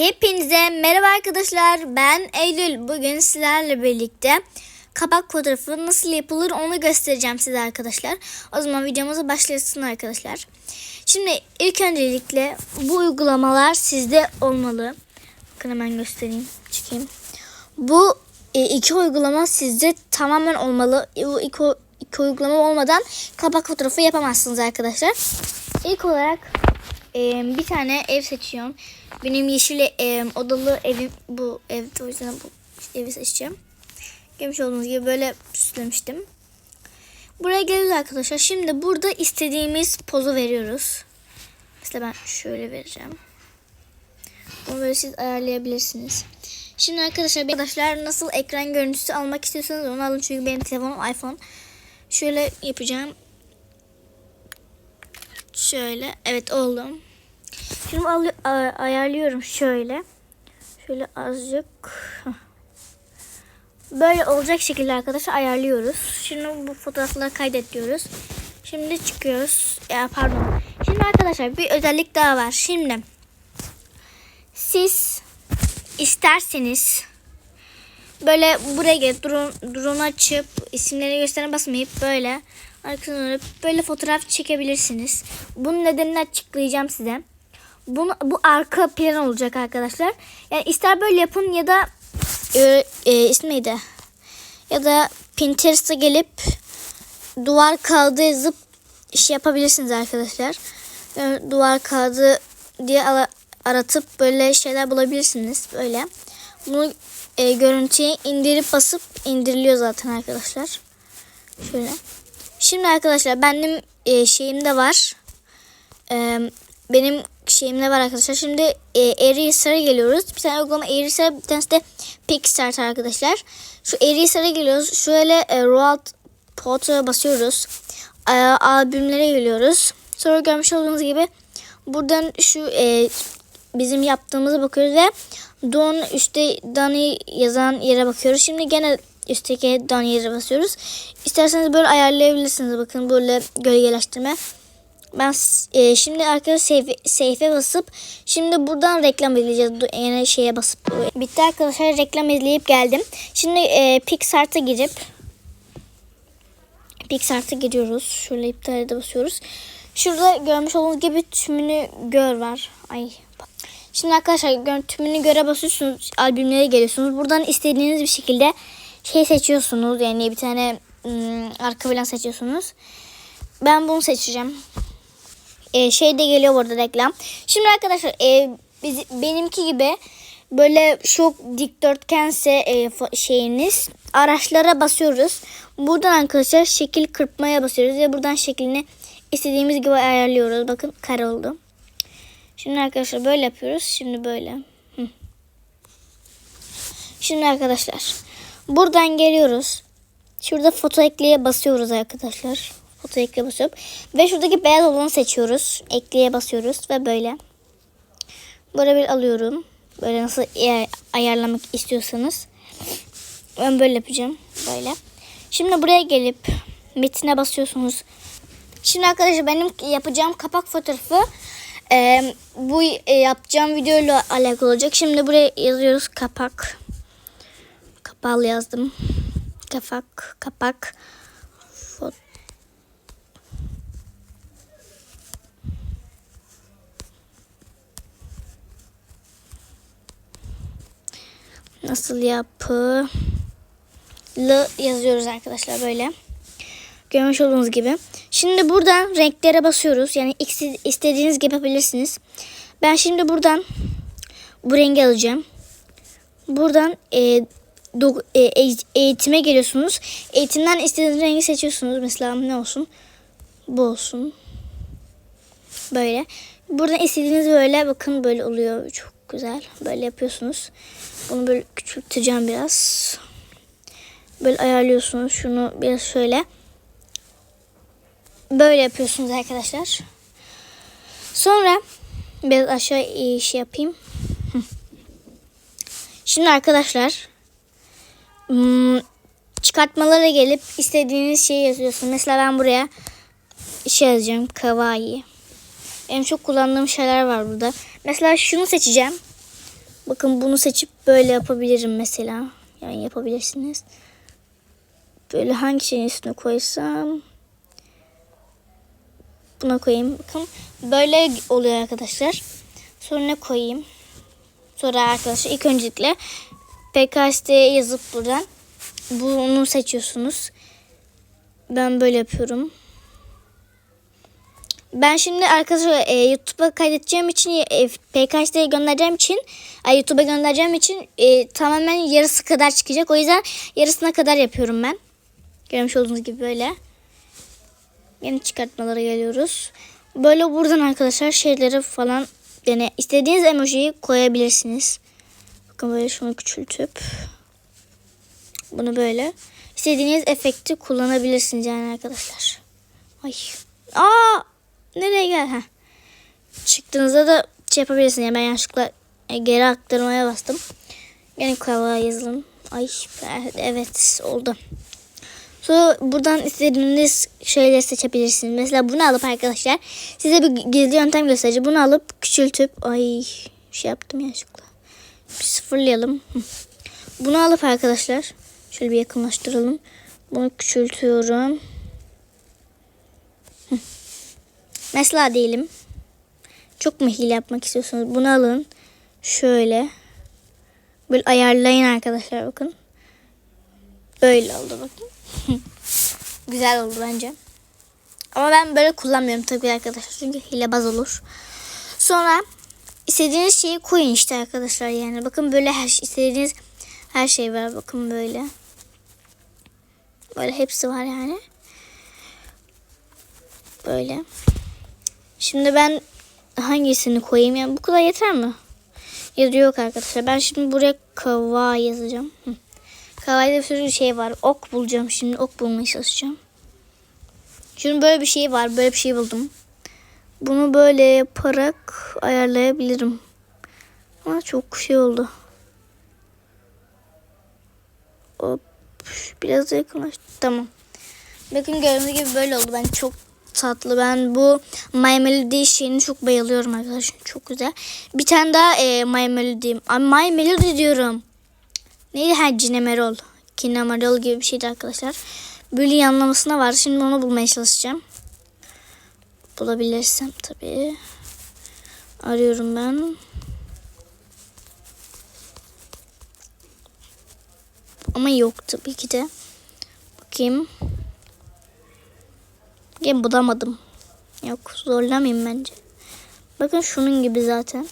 Hepinize merhaba arkadaşlar. Ben Eylül. Bugün sizlerle birlikte kapak fotoğrafı nasıl yapılır onu göstereceğim size arkadaşlar. O zaman videomuza başlasın arkadaşlar. Şimdi ilk öncelikle bu uygulamalar sizde olmalı. Bakın hemen göstereyim. Çıkayım. Bu e, iki uygulama sizde tamamen olmalı. E, Bu iki, iki uygulama olmadan kapak fotoğrafı yapamazsınız arkadaşlar. İlk olarak e, bir tane ev seçiyorum. Benim yeşil e, odalı evim bu evde o yüzden bu evi seçeceğim. Görmüş olduğunuz gibi böyle süslemiştim. Buraya geliyoruz arkadaşlar. Şimdi burada istediğimiz pozu veriyoruz. Mesela ben şöyle vereceğim. Bunu böyle siz ayarlayabilirsiniz. Şimdi arkadaşlar arkadaşlar nasıl ekran görüntüsü almak istiyorsanız onu alın. Çünkü benim telefonum iPhone. Şöyle yapacağım. Şöyle. Evet oldu. Şimdi alı- a- ayarlıyorum şöyle. Şöyle azıcık. Böyle olacak şekilde arkadaşlar ayarlıyoruz. Şimdi bu fotoğrafları kaydet diyoruz. Şimdi çıkıyoruz. Ya pardon. Şimdi arkadaşlar bir özellik daha var. Şimdi siz isterseniz böyle buraya gelip drone, drone açıp isimleri gösteren basmayıp böyle arkasına dönüp böyle fotoğraf çekebilirsiniz. Bunun nedenini açıklayacağım size. Bunu, bu arka plan olacak arkadaşlar. Yani ister böyle yapın ya da e, e, ismi neydi? Ya da Pinterest'a gelip duvar kağıdı yazıp iş yapabilirsiniz arkadaşlar. Yani duvar kağıdı diye ara- aratıp böyle şeyler bulabilirsiniz böyle. Bunu e, görüntüye indirip basıp indiriliyor zaten arkadaşlar. Şöyle. Şimdi arkadaşlar benim e, şeyimde var. E, benim şeyimde var arkadaşlar. Şimdi e, Eraser'a geliyoruz. Bir tane uygulama Eraser, bir tanesi de Pixart arkadaşlar. Şu Eraser'a geliyoruz. Şöyle e, Roald Potter'a basıyoruz. E, albümlere geliyoruz. Sonra görmüş olduğunuz gibi buradan şu e, bizim yaptığımıza bakıyoruz ve Don üstte Dani yazan yere bakıyoruz. Şimdi gene üstteki Dani yere basıyoruz. İsterseniz böyle ayarlayabilirsiniz. Bakın böyle gölgeleştirme. Ben e, şimdi arkadaşlar save'e basıp şimdi buradan reklam izleyeceğiz. Du- Yani şeye basıp. Bitti arkadaşlar reklam izleyip geldim. Şimdi e, Pixart'a girip Pixart'a giriyoruz. Şöyle iptal'e de basıyoruz. Şurada görmüş olduğunuz gibi tümünü gör var. Ay. Şimdi arkadaşlar tümünü göre basıyorsunuz. Albümlere geliyorsunuz. Buradan istediğiniz bir şekilde şey seçiyorsunuz. Yani bir tane ım, arka plan seçiyorsunuz. Ben bunu seçeceğim. Ee, şey de geliyor burada reklam. Şimdi arkadaşlar e, biz, benimki gibi böyle çok dikdörtgense e, şeyiniz araçlara basıyoruz. Buradan arkadaşlar şekil kırpmaya basıyoruz ve buradan şeklini istediğimiz gibi ayarlıyoruz. Bakın kare oldu. Şimdi arkadaşlar böyle yapıyoruz. Şimdi böyle. Hı. Şimdi arkadaşlar buradan geliyoruz. Şurada foto ekleye basıyoruz arkadaşlar. Foto ekleye basıyorum. Ve şuradaki beyaz olanı seçiyoruz. Ekleye basıyoruz ve böyle. Böyle bir alıyorum. Böyle nasıl ayarlamak istiyorsanız. Ben böyle yapacağım. Böyle. Şimdi buraya gelip metine basıyorsunuz. Şimdi arkadaşlar benim yapacağım kapak fotoğrafı e, bu e, yapacağım videoyla alakalı olacak. Şimdi buraya yazıyoruz kapak. Kapalı yazdım. Kapak, kapak. Fot Nasıl yapı yazıyoruz arkadaşlar böyle. Görmüş olduğunuz gibi. Şimdi buradan renklere basıyoruz. Yani iste- istediğiniz gibi yapabilirsiniz. Ben şimdi buradan bu rengi alacağım. Buradan e- eğitime geliyorsunuz. Eğitimden istediğiniz rengi seçiyorsunuz. Mesela ne olsun? Bu olsun. Böyle. Buradan istediğiniz böyle bakın böyle oluyor. Çok güzel. Böyle yapıyorsunuz. Bunu böyle küçülteceğim biraz. Böyle ayarlıyorsunuz. Şunu biraz şöyle. Böyle yapıyorsunuz arkadaşlar. Sonra biraz aşağı iş yapayım. Şimdi arkadaşlar hmm, çıkartmalara gelip istediğiniz şeyi yazıyorsunuz. Mesela ben buraya şey yazacağım. Kawaii. Benim çok kullandığım şeyler var burada. Mesela şunu seçeceğim. Bakın bunu seçip böyle yapabilirim mesela. Yani yapabilirsiniz. Böyle hangi şeyin üstüne koysam. Buna koyayım. Bakın böyle oluyor arkadaşlar. Sonra ne koyayım? Sonra arkadaşlar ilk öncelikle PKS'ye yazıp buradan bunu seçiyorsunuz. Ben böyle yapıyorum. Ben şimdi arkadaşlar e, YouTube'a kaydedeceğim için e, PKS'ye göndereceğim için ay, YouTube'a göndereceğim için e, tamamen yarısı kadar çıkacak. O yüzden yarısına kadar yapıyorum ben. Görmüş olduğunuz gibi böyle. Yeni çıkartmalara geliyoruz. Böyle buradan arkadaşlar şeyleri falan yani istediğiniz emojiyi koyabilirsiniz. Böyle şunu küçültüp bunu böyle istediğiniz efekti kullanabilirsiniz yani arkadaşlar. Ay. Aa! Nereye gel? Heh. Çıktığınızda da şey yapabilirsiniz. Yani ben yanlışlıkla e, geri aktarmaya bastım. Yani kava yazılım. Ay evet oldu. Sonra buradan istediğiniz şeyleri seçebilirsiniz. Mesela bunu alıp arkadaşlar size bir gizli yöntem göstereceğim. Bunu alıp küçültüp ay şey yaptım yanlışlıkla. Bir sıfırlayalım. Bunu alıp arkadaşlar şöyle bir yakınlaştıralım. Bunu küçültüyorum. Mesela diyelim. Çok mu hile yapmak istiyorsunuz? Bunu alın. Şöyle. Böyle ayarlayın arkadaşlar bakın. Böyle oldu bakın. Güzel oldu bence. Ama ben böyle kullanmıyorum tabii arkadaşlar. Çünkü hilebaz olur. Sonra istediğiniz şeyi koyun işte arkadaşlar yani. Bakın böyle her şey, istediğiniz her şey var. Bakın böyle. Böyle hepsi var yani. Böyle. Şimdi ben hangisini koyayım? Yani bu kadar yeter mi? Yazı yok arkadaşlar. Ben şimdi buraya kava yazacağım. Hı. Kavayda bir sürü şey var. Ok bulacağım şimdi. Ok bulmaya çalışacağım. Şimdi böyle bir şey var. Böyle bir şey buldum. Bunu böyle yaparak ayarlayabilirim. Ama çok şey oldu. Hop. Biraz yakınlaştı. Tamam. Bakın gördüğünüz gibi böyle oldu. Ben çok tatlı. Ben bu My Melody şeyini çok bayılıyorum arkadaşlar. Çok güzel. Bir tane daha e, My Melody. My Melody diyorum. Neydi? Ha Cinemerol. Cinemerol gibi bir şeydi arkadaşlar. Böyle yanlamasına var. Şimdi onu bulmaya çalışacağım. Bulabilirsem tabii. Arıyorum ben. Ama yok tabii ki de. Bakayım. Gel bulamadım. Yok zorlamayayım bence. Bakın şunun gibi zaten.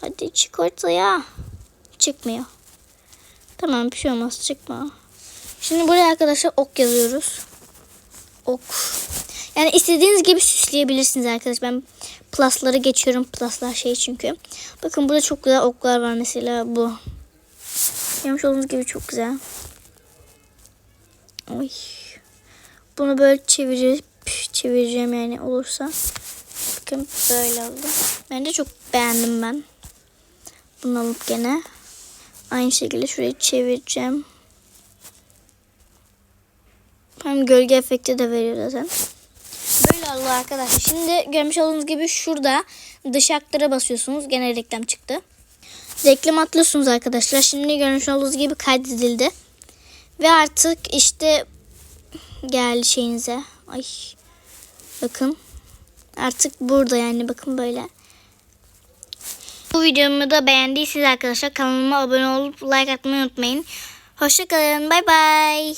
Hadi çık ortaya. Çıkmıyor. Tamam bir şey olmaz çıkma. Şimdi buraya arkadaşlar ok yazıyoruz. Ok. Yani istediğiniz gibi süsleyebilirsiniz arkadaşlar. Ben plusları geçiyorum. Pluslar şey çünkü. Bakın burada çok güzel oklar var mesela bu. Yapmış olduğunuz gibi çok güzel. Oy. Bunu böyle çevirip çevireceğim yani olursa. Bakın böyle oldu. Ben de çok beğendim ben. Bunu alıp gene aynı şekilde şurayı çevireceğim. Hem gölge efekti de veriyor zaten. Oldu arkadaşlar. Şimdi görmüş olduğunuz gibi şurada dış aklara basıyorsunuz. Gene reklam çıktı. Reklam atlıyorsunuz arkadaşlar. Şimdi görmüş olduğunuz gibi kaydedildi. Ve artık işte geldi şeyinize. Ay. Bakın. Artık burada yani bakın böyle. Bu videomu da beğendiyseniz arkadaşlar kanalıma abone olup like atmayı unutmayın. Hoşçakalın. Bay bay.